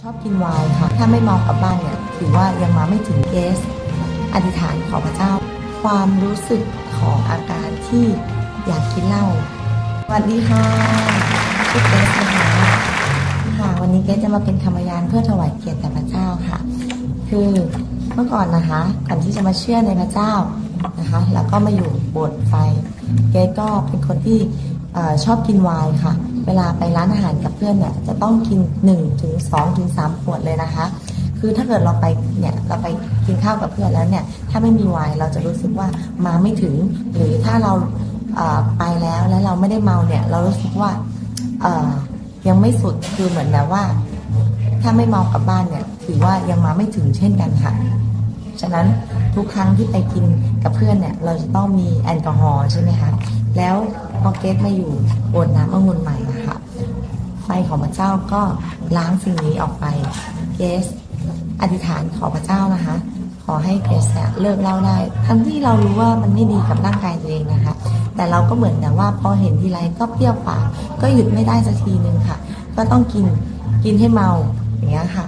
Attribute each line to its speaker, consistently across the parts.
Speaker 1: ชอบกินไวน์ค่ะ ถ้าไม่เมากลับบ้านเนี่ย ถือว่ายังมาไม่ถึงเกส อธิษฐานขอพระเจ้า ความรู้สึกของอาการที่อยากกินเหล้าสวัสดีค่ะชื่อเกสนะคะค่ะวันนี้เกสจะมาเป็นคำพยานเพื่อถวายเกียรติแด่พระเจ้าค่ะ คือเมื่อก่อนนะคะก่อนที่จะมาเชื่อในพระเจ้านะคะ แล้วก็มาอยู่โบสถ์ไฟ เกสก็เป็นคนที่ ออชอบกินไวน์ค่ะ เวลาไปร้านอาหารกับเพื่อนเนี่ยจะต้องกิน1ถึง2ถึง3ขวดเลยนะคะ คือถ้าเกิดเราไปเนี่ยเราไปกินข้าวกับเพื่อนแล้วเนี่ยถ้าไม่มีไวน์เราจะรู้สึกว่ามาไม่ถึง หรือถ้าเราไปแล้วแล้วเราไม่ได้เมาเนี่ยเรารู้สึกว่ายังไม่สุดคือเหมือนแบบว่า ถ้าไม่เมากลับบ้านเนี่ยถือว่ายังมาไม่ถึงเช่นกันค่ะ ฉะนั้นทุกครั้งที่ไปกินกับเพื่อนเนี่ยเราจะต้องมีแอลกอฮอล์ใช่ไหมคะแล้ว อเกสมาอยู่บนน้ำองุ่นใหม่อะคะไฟของพระเจ้าก็ล้างสิ่งนี้ออกไปเกสอธิษฐานขอพระเจ้านะคะ ขอให้เกสเลิกเล่าได้ ทั้งที่เรารู้ว่ามันไม่ดีกับร่างกายตัวเองนะคะ แต่เราก็เหมือนแต่ว่าพอเห็นทีไรก็เปรี้ยวปากก็หยุดไม่ได้สักทีนึงค่ะ ก็ต้องกินกินให้เมาอย่างเงี้ยค่ะ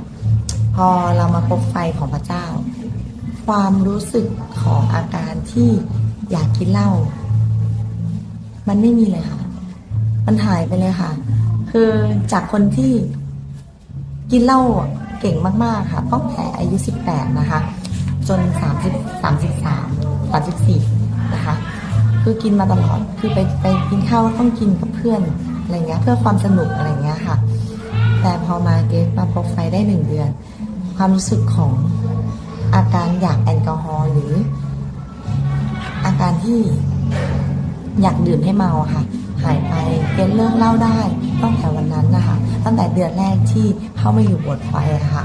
Speaker 1: พอเรามาพบไฟของพระเจ้า ความรู้สึกของอาการที่อยากกินเหล้า มันไม่มีเลยค่ะ มันหายไปเลยค่ะ คือจากคนที่กินเหล้าเก่งมากๆค่ะตั้งแต่อายุ 18 นะคะ จน 30 33 34 นะคะ คือกินมาตลอด คือไปไปกินข้าวต้องกินกับเพื่อนอะไรเงี้ย เพื่อความสนุกอะไรเงี้ยค่ะ แต่พอมาเกสมาพบไฟได้หนึ่งเดือน ความรู้สึกของอาการอยากแอลกอฮอล์หรืออาการที่ อยากดื่มให้เมาค่ะ หายไปเกสเลิกเล่าได้ตั้งแต่วันนั้นนะคะ ตั้งแต่เดือนแรกที่เข้ามาอยู่บทไฟค่ะ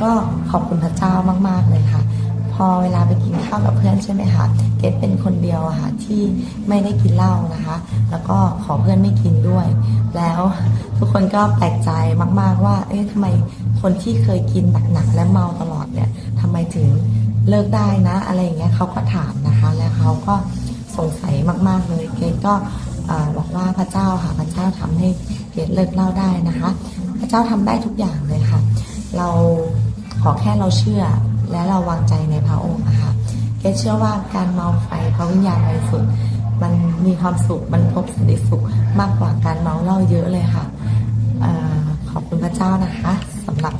Speaker 1: ก็ขอบคุณพระเจ้ามาก ๆ เลยค่ะ พอเวลาไปกินข้าวกับเพื่อนใช่ไหมคะเกสเป็นคนเดียวค่ะที่ไม่ได้กินเหล้านะคะ แล้วก็ขอเพื่อนไม่กินด้วย แล้วทุกคนก็แปลกใจมาก ๆ ว่า เอ๊ะทำไมคนที่เคยกินหนักๆและเมาตลอดเนี่ยทำไมถึงเลิกได้นะ อะไรอย่างเงี้ยเขาก็ถามนะคะ แล้วเขาก็ สงสัยมาก ๆ เลยเกสก็บอกว่าพระเจ้าค่ะพระเจ้าทำให้เกสเลิกเล้าได้นะคะ พระเจ้าทำได้ทุกอย่างเลยค่ะ เราขอแค่เราเชื่อและเราวางใจในพระองค์นะคะเกสเชื่อว่าการเมาไฟพระวิญญาณบริสุทธิ์มันมีความสุขมันพบสันติสุขมากกว่าการเมาเหล้าเยอะเลยค่ะอขอบคุณพระเจ้านะคะสำหรับ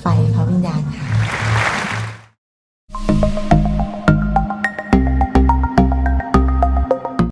Speaker 1: ไฟพระวิญญาณค่ะ